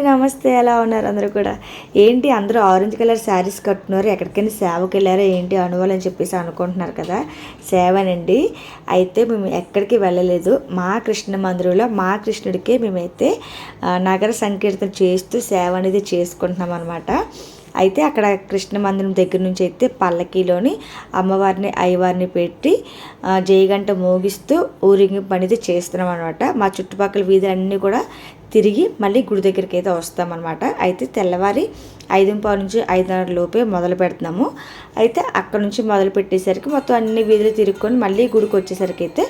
అండి నమస్తే. ఎలా ఉన్నారు అందరూ కూడా? ఏంటి అందరూ ఆరెంజ్ కలర్ శారీస్ కట్టున్నారు ఎక్కడికైనా సేవకి వెళ్ళారా ఏంటి అనువాలని చెప్పేసి అనుకుంటున్నారు కదా? సేవనండి. అయితే మేము ఎక్కడికి వెళ్ళలేదు. మా కృష్ణ మందిరంలో మా కృష్ణుడికే మేమైతే నగర సంకీర్తన చేస్తూ సేవ అనేది చేసుకుంటున్నాం అనమాట అయితే అక్కడ కృష్ణ మందిరం దగ్గర నుంచి అయితే పల్లకీలోని అమ్మవారిని అయ్యవారిని పెట్టి జయగంట మోగిస్తూ ఊరేగింపు అనేది చేస్తున్నాం అనమాట మా చుట్టుపక్కల వీధులన్నీ కూడా తిరిగి మళ్ళీ గుడి దగ్గరికి అయితే వస్తామన్నమాట. అయితే తెల్లవారి ఐదు పావు నుంచి ఐదున్నర లోపే మొదలు పెడుతున్నాము. అయితే అక్కడ నుంచి మొదలు పెట్టేసరికి మొత్తం అన్ని వీధులు తిరుక్కొని మళ్ళీ గుడికి వచ్చేసరికి అయితే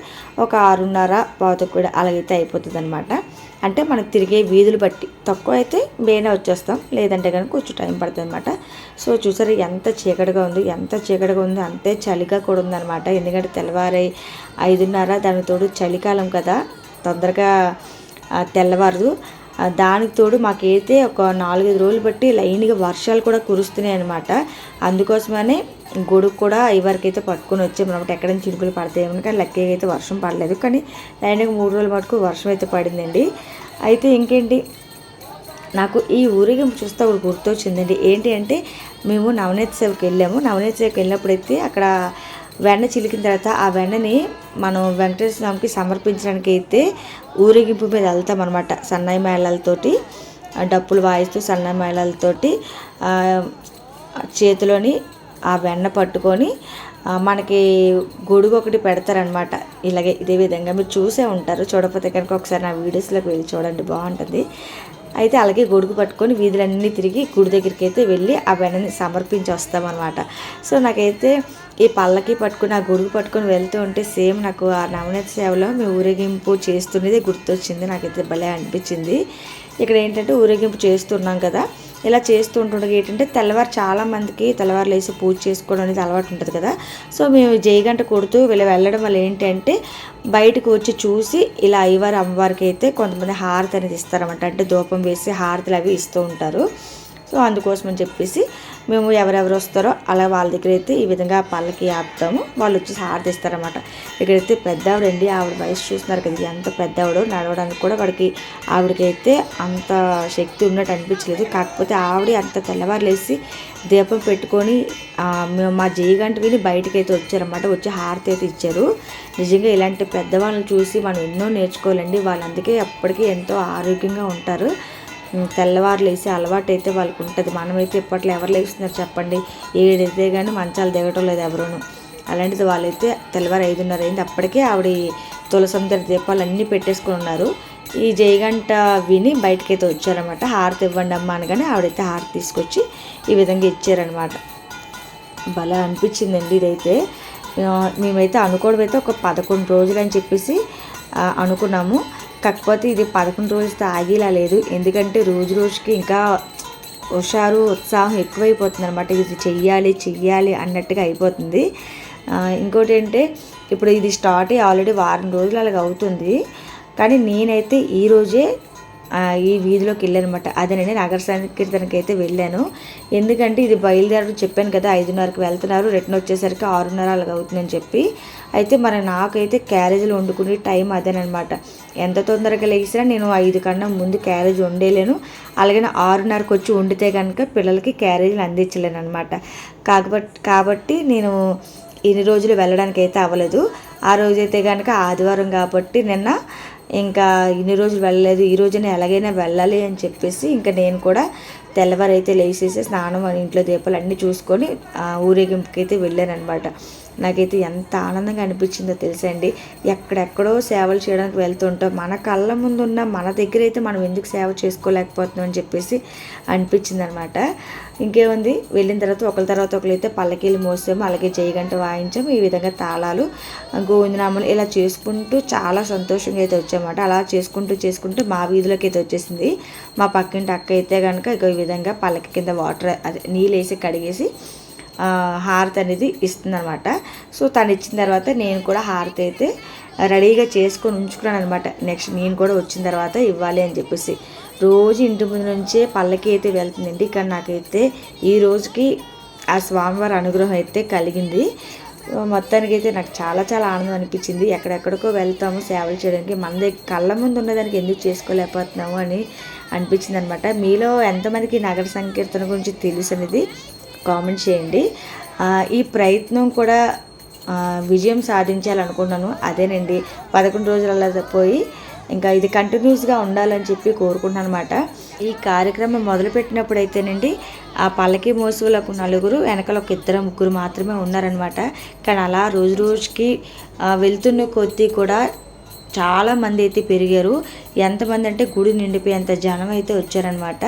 ఒక ఆరున్నర పావుతో కూడా అలాగైతే అయిపోతుంది అనమాట అంటే మనకు తిరిగే వీధులు బట్టి. తక్కువ అయితే బేనే వచ్చేస్తాం. లేదంటే కనుక కొంచెం టైం పడుతుంది అనమాట సో చూసారు ఎంత చీకటిగా ఉంది ఎంత చీకటిగా ఉంది అంతే చలిగా కూడా ఉందన్నమాట. ఎందుకంటే తెల్లవారి ఐదున్నర దానితోడు చలికాలం కదా. తొందరగా ఆ, తెల్లవారదు. దానికి తోడు మాకైతే ఒక నాలుగైదు రోజులు బట్టి లైన్గా వర్షాలు కూడా కురుస్తున్నాయి అనమాట అందుకోసమనే గొడుగు కూడా ఇవరకైతే అయితే పట్టుకొని వచ్చాము ఎక్కడ నుంచి చినుకులు పడతాయేమో కానీ లక్కీగా అయితే వర్షం పడలేదు. కానీ లైన్గా మూడు రోజుల మటుకు వర్షం అయితే పడిందండి. అయితే ఇంకేంటి? నాకు ఈ ఊరేగింపు చూస్తే ఒకటి గుర్తొచ్చిందండి. ఏంటి అంటే మేము నవనీత సేవకి వెళ్ళాము. నవనీత సేవకి వెళ్ళినప్పుడైతే అక్కడ వెన్న చిలికిన తర్వాత ఆ వెన్నని మనం వెంకటేశ్వర స్వామికి సమర్పించడానికి అయితే ఊరేగింపు మీద వెళ్తాం అనమాట సన్నాయి మేళాలతోటి డప్పులు వాయిస్తూ సన్నాయి మేళాలతోటి చేతిలోని ఆ వెన్న పట్టుకొని మనకి గొడుగు ఒకటి పెడతారనమాట ఇలాగే ఇదే విధంగా మీరు చూసే ఉంటారు. చూడకపోతే కనుక ఒకసారి నా వీడియోస్లోకి వెళ్ళి చూడండి బాగుంటుంది. అయితే అలాగే గొడుగు పట్టుకొని వీధులన్నీ తిరిగి గుడి దగ్గరికి అయితే వెళ్ళి ఆ వెన్నని సమర్పించి వస్తామన్నమాట సో నాకైతే ఈ పల్లకి పట్టుకుని ఆ గొడుగు పట్టుకొని వెళ్తూ ఉంటే సేమ్ నాకు ఆ నవనీత సేవలో మేము ఊరేగింపు చేస్తున్నది గుర్తొచ్చింది. నాకైతే భలే అనిపించింది. ఇక్కడ ఏంటంటే ఊరేగింపు చేస్తున్నాం కదా. ఇలా చేస్తూ ఉంటుండగా ఏంటంటే తెల్లవారు చాలామందికి తెల్లవారు లేసి పూజ చేసుకోవడం అనేది అలవాటు ఉంటుంది కదా. సో మేము జయగంట కొడుతూ వీళ్ళు వెళ్ళడం వల్ల ఏంటంటే బయటకు వచ్చి చూసి ఇలా అయ్యవారు అమ్మవారికి అయితే కొంతమంది హారతి అనేది ఇస్తారన్నమాట. అంటే ధూపం వేసి హారతులు అవి ఇస్తూ ఉంటారు. సో అందుకోసమని చెప్పేసి మేము ఎవరెవరు వస్తారో అలా వాళ్ళ దగ్గర అయితే ఈ విధంగా పళ్ళకి ఆపుతాము. వాళ్ళు వచ్చి హారతి ఇస్తారన్నమాట ఇక్కడైతే పెద్ద ఆవిడండి ఆవిడ వయసు చూస్తున్నారు కదా ఎంత పెద్ద ఆవిడ నడవడానికి కూడా వాడికి ఆవిడకైతే అంత శక్తి ఉన్నట్టు అనిపించలేదు. కాకపోతే ఆవిడ అంత తెల్లవారులేసి దీపం పెట్టుకొని మేము మా జయగంట విని బయటకు అయితే వచ్చారనమాట వచ్చి హారతి అయితే ఇచ్చారు. నిజంగా ఇలాంటి పెద్దవాళ్ళని చూసి మనం ఎన్నో నేర్చుకోవాలండి. వాళ్ళందుకే ఎప్పటికీ ఎంతో ఆరోగ్యంగా ఉంటారు. తెల్లవారు లేసి అలవాటు అయితే వాళ్ళకి ఉంటుంది మనమైతే ఇప్పట్లో ఎవరు లేస్తున్నారు చెప్పండి. ఏడైతే కానీ మంచాలు దిగటం లేదు ఎవరును. అలాంటిది వాళ్ళైతే తెల్లవారు ఐదున్నర అయింది. అప్పటికే ఆవిడ తులసందరి దీపాలు అన్నీ పెట్టేసుకుని ఉన్నారు. ఈ జయగంట విని బయటకైతే వచ్చారనమాట హారతి ఇవ్వండి అమ్మ అనగానే ఆవిడైతే హారతి తీసుకొచ్చి ఈ విధంగా ఇచ్చారనమాట భలే అనిపించిందండి ఇదైతే. మేమైతే అనుకోవడం అయితే ఒక పదకొండు రోజులు అని చెప్పేసి అనుకున్నాము. కాకపోతే ఇది పదకొండు రోజులతో ఆగిలా లేదు. ఎందుకంటే రోజు రోజుకి ఇంకా హుషారు ఉత్సాహం ఎక్కువైపోతుంది అనమాట ఇది చెయ్యాలి చెయ్యాలి అన్నట్టుగా అయిపోతుంది. ఇంకోటి అంటే ఇప్పుడు ఇది స్టార్ట్ అయ్యి ఆల్రెడీ వారం రోజులు అలాగ అవుతుంది. కానీ నేనైతే ఈ రోజే ఈ వీధిలోకి వెళ్ళానమాట. అదే నేను నగర సంకీర్తనకి అయితే వెళ్ళాను. ఎందుకంటే ఇది బయలుదేరడం చెప్పాను కదా ఐదున్నరకు వెళ్తున్నారు. రిటర్న్ వచ్చేసరికి ఆరున్నర అలాగ అవుతుందని చెప్పి. అయితే మరి నాకైతే క్యారేజీలు వండుకునే టైం అదేనమాట ఎంత తొందరగా లేచినా నేను ఐదు కన్నా ముందు క్యారేజ్ వండేలేను అలాగే ఆరున్నరకు వచ్చి వండితే కనుక పిల్లలకి క్యారేజీలు అందించలేను అనమాట కాబట్టి కాబట్టి నేను ఇన్ని రోజులు వెళ్ళడానికి అయితే అవ్వలేదు. ఆ రోజైతే కనుక ఆదివారం కాబట్టి నిన్న ఇంకా ఇన్ని రోజులు వెళ్ళలేదు. ఈ రోజున ఎలాగైనా వెళ్ళాలి అని చెప్పేసి ఇంకా నేను కూడా తెల్లవారైతే లేచేసి స్నానం అని ఇంట్లో దీపాలు అన్నీ చూసుకొని ఊరేగింపుకి అయితే వెళ్ళాను అనమాట నాకైతే ఎంత ఆనందంగా అనిపించిందో తెలుసండి. ఎక్కడెక్కడో సేవలు చేయడానికి వెళ్తుంటాం. మన కళ్ళ ముందు ఉన్న మన దగ్గర అయితే మనం ఎందుకు సేవ చేసుకోలేకపోతున్నాం అని చెప్పేసి అనిపించింది అనమాట ఇంకేముంది? వెళ్ళిన తర్వాత ఒకరి తర్వాత ఒకరు అయితే పల్లకీలు మోసాము అలాగే జయగంట వాయించాము. ఈ విధంగా తాళాలు గోవిందనామలు ఇలా చేసుకుంటూ చాలా సంతోషంగా అయితే వచ్చామాట అలా చేసుకుంటూ చేసుకుంటూ మా వీధిలోకి అయితే వచ్చేసింది. మా పక్కింటి అక్క అయితే కనుక ఈ విధంగా పల్లకి కింద వాటర్ అదే నీళ్ళు వేసి కడిగేసి హారతి అనేది ఇస్తుందన్నమాట. సో తను ఇచ్చిన తర్వాత నేను కూడా హారతి అయితే రెడీగా చేసుకొని ఉంచుకున్నాను అనమాట నెక్స్ట్ నేను కూడా వచ్చిన తర్వాత ఇవ్వాలి అని చెప్పేసి. రోజు ఇంటి ముందు నుంచే పల్లకి అయితే వెళ్తుందండి. కానీ నాకైతే ఈ రోజుకి ఆ స్వామివారి అనుగ్రహం అయితే కలిగింది. మొత్తానికి అయితే నాకు చాలా చాలా ఆనందం అనిపించింది. ఎక్కడెక్కడికో వెళ్తాము సేవలు చేయడానికి. మన కళ్ళ ముందు ఉన్నదానికి ఎందుకు చేసుకోలేకపోతున్నాము అని అనిపించింది అనమాట మీలో ఎంతమందికి నగర సంకీర్తన గురించి తెలుసు అనేది కామెంట్ చేయండి. ఈ ప్రయత్నం కూడా విజయం సాధించాలనుకున్నాను అదేనండి పదకొండు రోజులలో పోయి ఇంకా ఇది కంటిన్యూస్గా ఉండాలని చెప్పి కోరుకుంటున్నాను అనమాట ఈ కార్యక్రమం మొదలుపెట్టినప్పుడు అయితేనండి ఆ పల్లకి మోసులకు నలుగురు వెనకాల ఒక ఇద్దరు ముగ్గురు మాత్రమే ఉన్నారనమాట కానీ అలా రోజు రోజుకి వెళ్తున్న కొద్దీ కూడా చాలా మంది అయితే పెరిగారు. ఎంతమంది అంటే గుడి నిండిపోయేంత జనం అయితే వచ్చారనమాట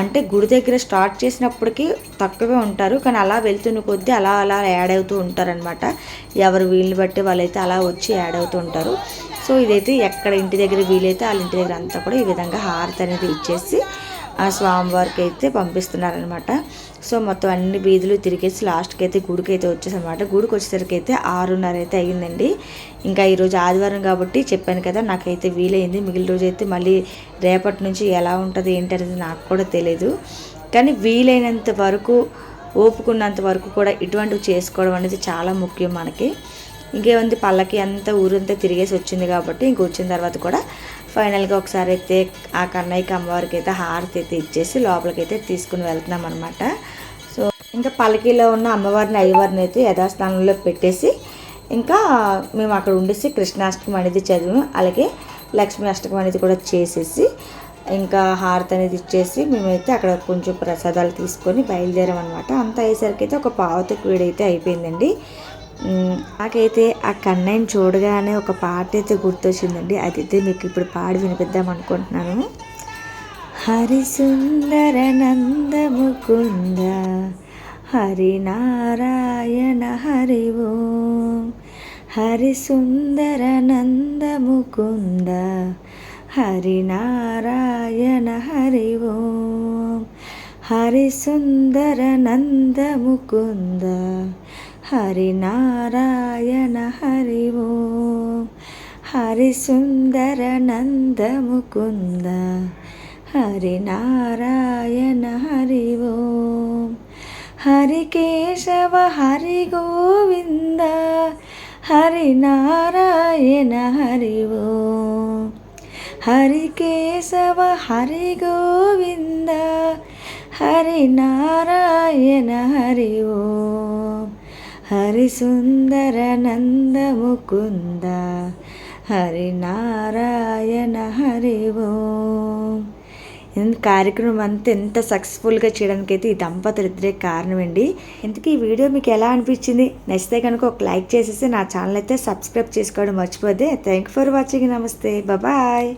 అంటే గుడి దగ్గర స్టార్ట్ చేసినప్పటికీ తక్కువే ఉంటారు. కానీ అలా వెళ్తున్న కొద్దీ అలా అలా యాడ్ అవుతూ ఉంటారనమాట ఎవరు వీళ్ళని బట్టి వాళ్ళైతే అలా వచ్చి యాడ్ అవుతూ ఉంటారు. సో ఇదైతే ఎక్కడ ఇంటి దగ్గర వీలైతే వాళ్ళ ఇంటి దగ్గర అంతా కూడా ఈ విధంగా హారతి అనేది ఇచ్చేసి ఆ స్వామివారికి అయితే పంపిస్తున్నారనమాట సో మొత్తం అన్ని వీధులు తిరిగేసి లాస్ట్కి అయితే గుడికి అయితే వచ్చేసనమాట గుడికి వచ్చేసరికి అయితే ఆరున్నర అయితే అయ్యిందండి. ఇంకా ఈరోజు ఆదివారం కాబట్టి చెప్పాను కదా నాకైతే వీలైంది. మిగిలిన రోజు అయితే మళ్ళీ రేపటి నుంచి ఎలా ఉంటుంది ఏంటి అనేది నాకు కూడా తెలియదు కానీ వీలైనంత వరకు ఓపుకున్నంత వరకు కూడా ఇటువంటివి చేసుకోవడం అనేది చాలా ముఖ్యం మనకి. ఇంకేముంది పళ్ళకి అంతా ఊరంతా తిరిగేసి వచ్చింది కాబట్టి ఇంక వచ్చిన తర్వాత కూడా ఫైనల్గా ఒకసారి అయితే ఆ కన్నయ్యకి అమ్మవారికి అయితే హారతి అయితే ఇచ్చేసి లోపలికి అయితే తీసుకుని వెళ్తున్నాం అనమాట సో ఇంకా పల్లకిలో ఉన్న అమ్మవారిని అయ్యవారిని అయితే యథాస్థానంలో పెట్టేసి ఇంకా మేము అక్కడ ఉండేసి కృష్ణాష్టకం అనేది చదివాము. అలాగే లక్ష్మీ అష్టకం అనేది కూడా చేసేసి ఇంకా హారతి అనేది ఇచ్చేసి మేమైతే అక్కడ కొంచెం ప్రసాదాలు తీసుకొని బయలుదేరాం అనమాట అంత అయ్యేసరికి అయితే ఒక పావుతకు వీడైతే అయిపోయిందండి. నాకైతే ఆ కన్నయ్యని చూడగానే ఒక పాట అయితే గుర్తొచ్చిందండి. అది అయితే మీకు ఇప్పుడు పాడి వినిపిద్దాం అనుకుంటున్నాను. హరిసుందర నందముకుంద నంద హరి నారాయణ హరి ఓం. హరిసుందర నందముకుంద నంద హరి నారాయణ హరి ఓం. హరిసుందర నందముకుంద హరినారాయణ హరి నారాయణ హరి ఓం. హరి సుందర నంద ముకుంద హరి హరి ఓం. హరి కేశవ హరి గోవింద. హరినారాయణ హరి ఓం. హరి కేశవ హరి గోవింద. హరినారాయణ హరి ఓం. హరి సుందర నంద ముకుంద హరి నారాయణ హరి ఓం కార్యక్రమం అంతా ఎంత సక్సెస్ఫుల్గా చేయడానికి అయితే ఈ దంపతులు ఇద్దరే కారణమండి. ఇంతకీ ఈ వీడియో మీకు ఎలా అనిపించింది? నచ్చితే కనుక ఒక లైక్ చేసేసి నా ఛానల్ అయితే సబ్స్క్రైబ్ చేసుకోవడం మర్చిపోతే థ్యాంక్ ఫర్ వాచింగ్. నమస్తే. బాయ్.